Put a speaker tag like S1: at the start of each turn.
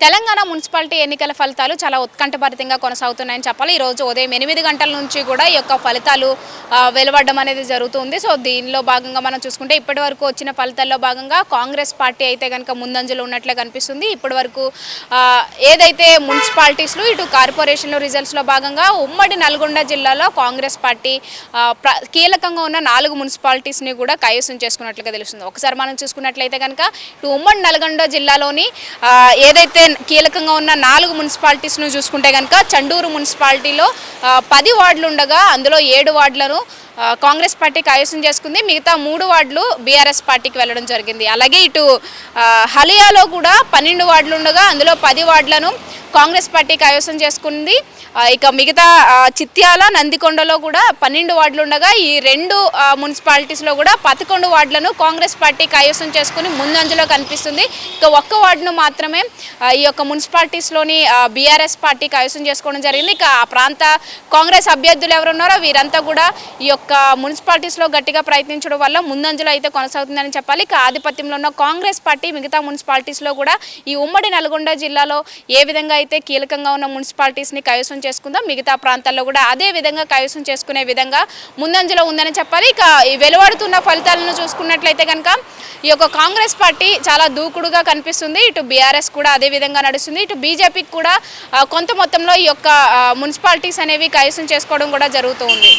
S1: Telangana municipality ఎన్నికల ఫలితాలు చాలా ఉత్కంఠభరితంగా కొనసాగుతున్నాయని చెప్పాలి. ఈరోజు ఉదయం ఎనిమిది గంటల నుంచి కూడా ఈ యొక్క ఫలితాలు వెలువడడం అనేది జరుగుతుంది. సో దీనిలో భాగంగా మనం చూసుకుంటే ఇప్పటి వరకు వచ్చిన ఫలితాల్లో భాగంగా కాంగ్రెస్ పార్టీ అయితే కనుక ముందంజలో ఉన్నట్లే కనిపిస్తుంది. ఇప్పటి వరకు ఏదైతే మున్సిపాలిటీస్లో ఇటు కార్పొరేషన్లో రిజల్ట్స్లో భాగంగా ఉమ్మడి నల్గొండ జిల్లాలో కాంగ్రెస్ పార్టీ ప్ర- కీలకంగా ఉన్న నాలుగు మున్సిపాలిటీస్ని కూడా కైవసం చేసుకున్నట్లుగా తెలుస్తుంది. ఒకసారి మనం చూసుకున్నట్లయితే కనుక ఇటు ఉమ్మడి నల్గొండ జిల్లాలోని ఏదైతే కీలకంగా ఉన్న నాలుగు మున్సిపాలిటీస్ను చూసుకుంటే కనుక చండూరు మున్సిపాలిటీలో పది వార్డులు ఉండగా అందులో ఏడు వార్డులను కాంగ్రెస్ పార్టీ కైవసం చేసుకుంది. మిగతా మూడు వార్డులు బీఆర్ఎస్ పార్టీకి వెళ్ళడం జరిగింది. అలాగే ఇటు హలియాలో కూడా పన్నెండు వార్డులు ఉండగా అందులో పది వార్డులను కాంగ్రెస్ పార్టీ కైవసం చేసుకుంది. ఇక మిగతా చిత్యాల నందికొండలో కూడా పన్నెండు వార్డులు ఉండగా ఈ రెండు మున్సిపాలిటీస్లో కూడా పదకొండు వార్డులను కాంగ్రెస్ పార్టీ కైవసం చేసుకుని ముందంజలో కనిపిస్తుంది. ఇక ఒక్క వార్డును మాత్రమే ఈ యొక్క మున్సిపాలిటీస్లోని బీఆర్ఎస్ పార్టీ కైవసం చేసుకోవడం జరిగింది. ఇక ఆ ప్రాంత కాంగ్రెస్ అభ్యర్థులు ఎవరు ఉన్నారో వీరంతా కూడా ఈ యొక్క మున్సిపాలిటీస్లో గట్టిగా ప్రయత్నించడం వల్ల ముందంజలో అయితే కొనసాగుతుందని చెప్పాలి. ఇక ఆధిపత్యంలో ఉన్న కాంగ్రెస్ పార్టీ మిగతా మున్సిపాలిటీస్లో కూడా ఈ ఉమ్మడి నల్గొండ జిల్లాలో ఏ విధంగా అయితే కీలకంగా ఉన్న మున్సిపాలిటీస్ని కైవసం చేసుకుందాం. మిగతా ప్రాంతాల్లో కూడా అదే విధంగా కైవసం చేసుకునే విధంగా ముందంజలో ఉందని చెప్పాలి. ఇక వెలువడుతున్న ఫలితాలను చూసుకున్నట్లయితే కనుక ఈ యొక్క కాంగ్రెస్ పార్టీ చాలా దూకుడుగా కనిపిస్తుంది. ఇటు బీఆర్ఎస్ కూడా అదే విధంగా నడుస్తుంది. ఇటు బీజేపీకి కూడా కొంత మొత్తంలో ఈ యొక్క మున్సిపాలిటీస్ అనేవి కైవసం చేసుకోవడం కూడా జరుగుతూ ఉంది.